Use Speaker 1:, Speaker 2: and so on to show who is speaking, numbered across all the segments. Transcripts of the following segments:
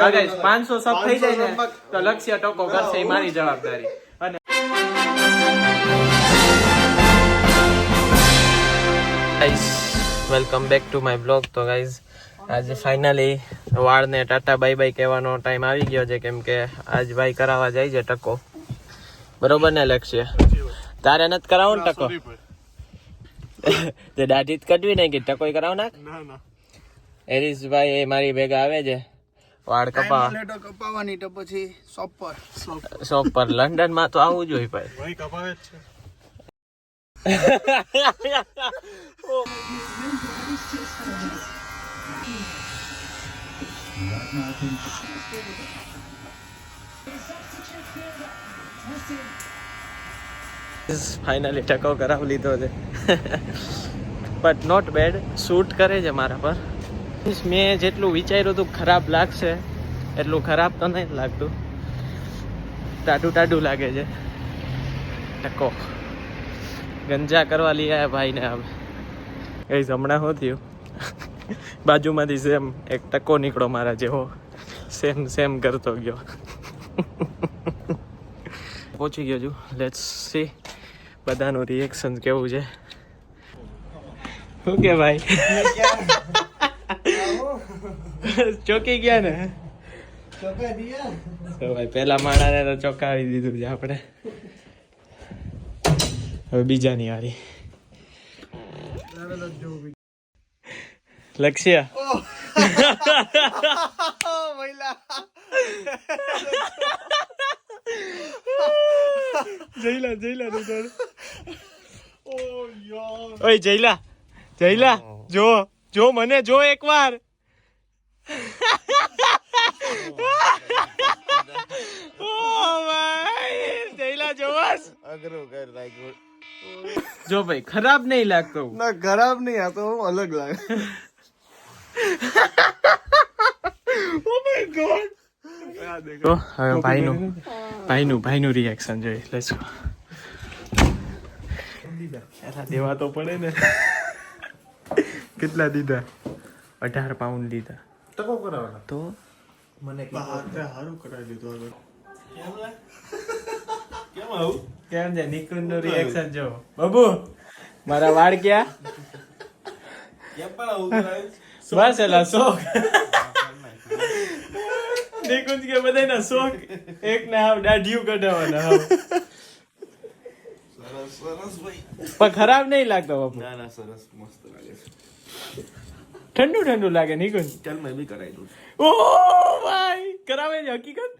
Speaker 1: 500 સબ થઈ જાય ને તો લક્ષ્ય ટકો કરશે એ મારી જવાબદારી. અને welcome back to my blog તો ગાઈઝ આજે ફાઇનલી વાળને ટાટા બાય બાય કહેવાનો ટાઈમ આવી ગયો છે કેમ કે આજ ભાઈ કરાવવા જાય છે ટકો. બરોબર ને લક્ષ્ય? તારે નથી કરાવો ને ટકો? તે દાઢી જ કઢવી નહીં કે ટકોય કરાવ નાખ? ભાઈ એ મારી ભેગા આવે છે. વાળ કપા
Speaker 2: લેટો કપાવાની તો પછી શોપ પર
Speaker 1: શોપ પર લંડનમાં તો આવું જોઈએ ભાઈ. ફાઇનલી ટકો કરાવી લીધો છે. બટ નોટ બેડ શૂટ કરે છે મારા પર. મેં જેટલું વિચાર્યું હતું ખરાબ લાગશે, એટલું ખરાબ તો નહીં લાગતું. ટાઢું ટાઢું લાગે છે. ટકો. ગંજા કરવા લઈ આવ્યા ભાઈને હવે એ હમણાં શું થયું? બાજુમાંથી સેમ એક ટકો નીકળો મારા જેવો. સેમ સેમ કરતો ગયો. પહોંચી ગયો છું. લેટ્સ સી બધાનું રિએક્શન કેવું છે. શું કે ભાઈ? ચોકી ગયા ને? તો ભાઈ પેલા માણાને તો ચોંકાવી દીધું છે આપણે. હવે બીજાની વારી. લક્ષ્ય. જઈલા જઈલા તું ઓય જઈલા જઈલા જો જો મને જો એકવાર. જોવાસ જો ભાઈ ખરાબ નહીં લાગતો
Speaker 2: ના ખરાબ નહીં આ તો અલગ લાગે.
Speaker 1: તો હવે ભાઈનું ભાઈનું ભાઈનું રિએક્શન જોઈ લેટ્સ ગો દેવા તો પડે ને. કેટલા દીધા? અઢાર પાઉન્ડ દીધા તો મને
Speaker 2: સારું કરાવી દીધું હવે
Speaker 1: કેમ છે? નિકુંજનું રિએક્શન જો બબુ! મારા વાળ ક્યાં? બસ એલા શોખ. નિકુંજ કે બધાના શોખ એક ને હાવ દાઢિયું કઢાવવાના હાવ પણ ખરાબ નહીં લાગતો બાપુ.
Speaker 2: ના ના સરસ મસ્ત લાગે છે.
Speaker 1: ઠંડુ ઠંડુ લાગે નિકુંજ.
Speaker 2: ચાલ મેં બી કરાવી દઉં
Speaker 1: ઓ ભાઈ! કરાવે હકીકત?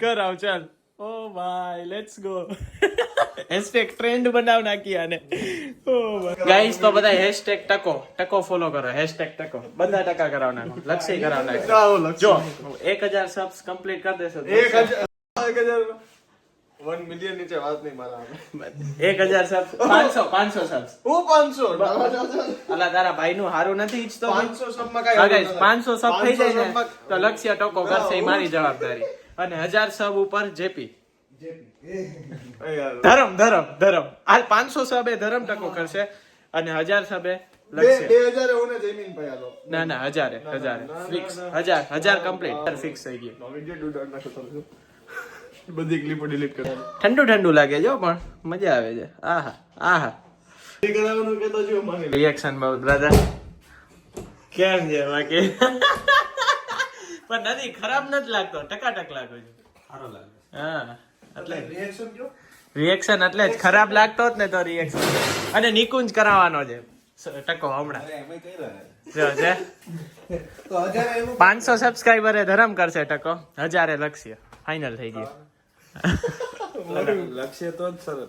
Speaker 1: કરાવ ચાલ. ઓ ભાઈ લેટ્સ ગો હેશટેગ ટ્રેન્ડ બનાવ નાખી આને. ઓ ગાઈસ તો બધા હેશટેગ ટકો. ટકો ફોલો કરો. હેશટેગ ટકો. બધા ટકા કરાવ નાખો. લક્ષ્ય કરાવ નાખો. જો 1000 સબ્સ કમ્પ્લીટ કરી દેશો. તો
Speaker 2: એક હજાર એક હજાર વન મિલિયન નીચે વાત નહીં મારા હવે.
Speaker 1: 1000 સબ્સ 500 500 સબ્સ
Speaker 2: હું પાંચસો?
Speaker 1: અલા તારા ભાઈ નું હારું નથી ઈચ્છતો.
Speaker 2: પાંચસો સબમાં કઈ
Speaker 1: હા ગાઈસ 500 સબ થઈ જાય ને તો લક્ષ્ય ટકો કરશે એ મારી જવાબદારી. અને હજાર સબ ઉપર જેપી ધરમ ધરમ ધરમ. આ પાંચસો સબે ધરમ ટકો કરશે અને હજાર સબે
Speaker 2: ને જમીન ભાઈ આલો
Speaker 1: ના ના હજારે હજારે. ફિક્સ હજાર હજાર કમ્પ્લીટ ફિક્સ થઈ ગયું.
Speaker 2: બધી ક્લિપો ડિલીટ કરી
Speaker 1: ઠંડુ ઠંડુ લાગે જો પણ મજા આવે છે. આહા આહા. રિએક્શન બહુ દાદા કેમ છે બાકી? પણ નથી ખરાબ નથી લાગતો ટકાટક લાગે છે.
Speaker 2: સારો લાગે.
Speaker 1: હા એટલે
Speaker 2: રિએક્શન કયો?
Speaker 1: રિએક્શન એટલે જ ખરાબ લાગતો જ ને તો રિએક્શન અને નિકુંજ કરાવવાનો છે. ટકો હમણાં. પાંચસો સબસ્ક્રાઈબરે ધરમ કરશે ટકો. હજારે લક્ષ્ય. ફાઇનલ થઈ ગયું.
Speaker 2: લક્ષ્ય તો જ સરસ.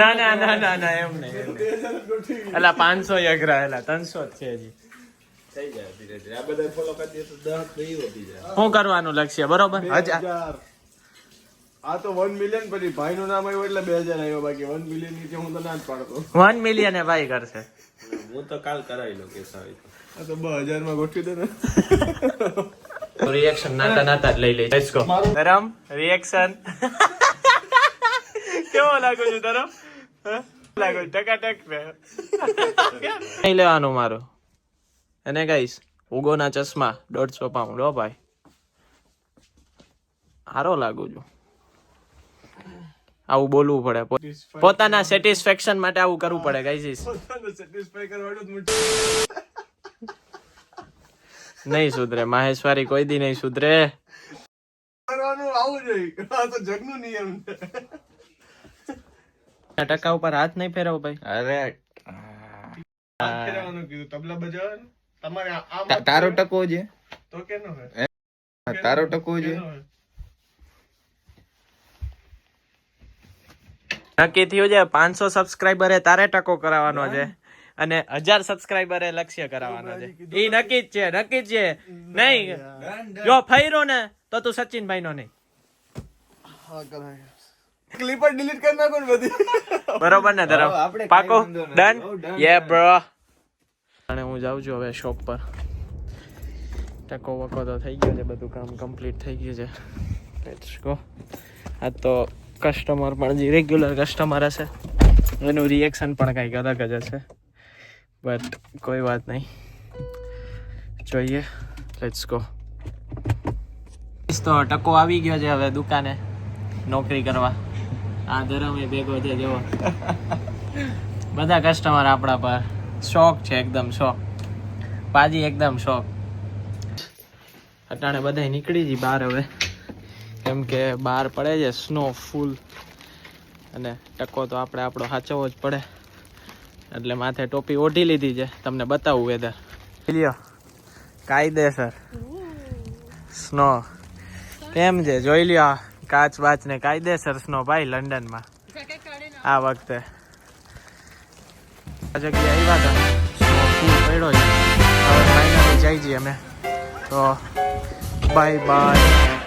Speaker 1: ના ના ના ના ના એમ નહીં એટલે એલા પાંચસો અઘરા એલા ત્રણસો જ છે હજી.
Speaker 2: થઈ જાય ધીરે ધીરે. આ બધા ફોલો કરી દે તો દસ તો વધી જાય.
Speaker 1: શું કરવાનું લક્ષ્ય? બરોબર? હજાર.
Speaker 2: આ તો વન મિલિયન પછી ભાઈ નું નામ આવ્યું એટલે બે હજાર આવ્યો બાકી. વન મિલિયન નીચે હું તો ના જ પાડતો.
Speaker 1: વન મિલિયન એ ભાઈ કરશે.
Speaker 2: હું તો કાલ કરાવી લો કેસ આવી આ તો બે હજારમાં ગોઠવી દે ને.
Speaker 1: રિએક્શન નાતા નાતા જ લઈ લઈ લેટ્સ ગો ધરમ રિએક્શન કેવો લાગો છું ધરમ? લાગો ટકાટક ને નહીં લેવાનું મારું. અને ગાઈશ ઉગોના ચશ્મા દોઢસો પાઉન્ડ હો ભાઈ. સારો લાગુ છું. આવું બોલવું પડે. પોતાના સેટિસ્ફેક્શન માટે આવું કરવું પડે
Speaker 2: મોટું.
Speaker 1: નહીં સુધરે માહેશ્વરી કોઈ દી નહીં સુધરે.
Speaker 2: કરવાનું આવું જોઈએ આ તો જગનું નિયમ છે.
Speaker 1: ટકા ઉપર હાથ નહીં ફેરવો ભાઈ.
Speaker 3: અરે
Speaker 2: તબલા બજાવવાનું? તમારે આ-
Speaker 3: તારો ટકો છે.
Speaker 2: તો કેનો હોય?
Speaker 3: તારો ટકો છે.
Speaker 1: નક્કી થયું છે? પાંચસો સબસ્ક્રાઈબરે તારે ટકો કરાવવાનો છે. અને હજાર સબસ્ક્રાઈબરે લક્ષ્ય કરાવવાનો છે. એ નક્કી જ છે નક્કી જ છે. નહીં. જો ફૈરો ને તો તું સચિનભાઈ નો નહીં
Speaker 2: ક્લિપર ડિલીટ કરી નાખો બધી.
Speaker 1: બરોબર ને ધરમ પાકો? ડન યે બ્રો અને હું જાઉં છું હવે શોપ પર. ટકો વકો તો થઈ ગયો છે, બધું કામ કમ્પ્લીટ થઈ ગયું છે. લેટ્સ ગો આ તો કસ્ટમર પણ જે રેગ્યુલર કસ્ટમર હશે, એનું રિએક્શન પણ કંઈક અલગ જ હશે. બટ કોઈ વાત નહીં. જોઈએ. લેટ્સ ગો તો ટકો આવી ગયો છે હવે દુકાને નોકરી કરવા. આ ધરમ એ ભેગો છે જેવો. બધા કસ્ટમર આપણા પર. શોખ છે, એકદમ શોખ. પાજી એકદમ શોખ. અટાણે બધા નીકળી જઈ બહાર હવે. કેમ કે બહાર પડે છે સ્નો ફૂલ અને ટકો તો આપણે આપણો સાચવવો જ પડે. એટલે માથે ટોપી ઓઢી લીધી છે, તમને બતાવું વેધર કાયદેસર. સ્નો કેમ છે? જોઈ લ્યો કાચ બાચ ને કાયદેસર સ્નો ભાઈ, લંડનમાં. આ વખતે. આ જગ્યાએ આવ્યા હતા ફૂલ પડ્યો છે? હવે ફાઇનલી જઈ જઈએ અમે. તો બાય બાય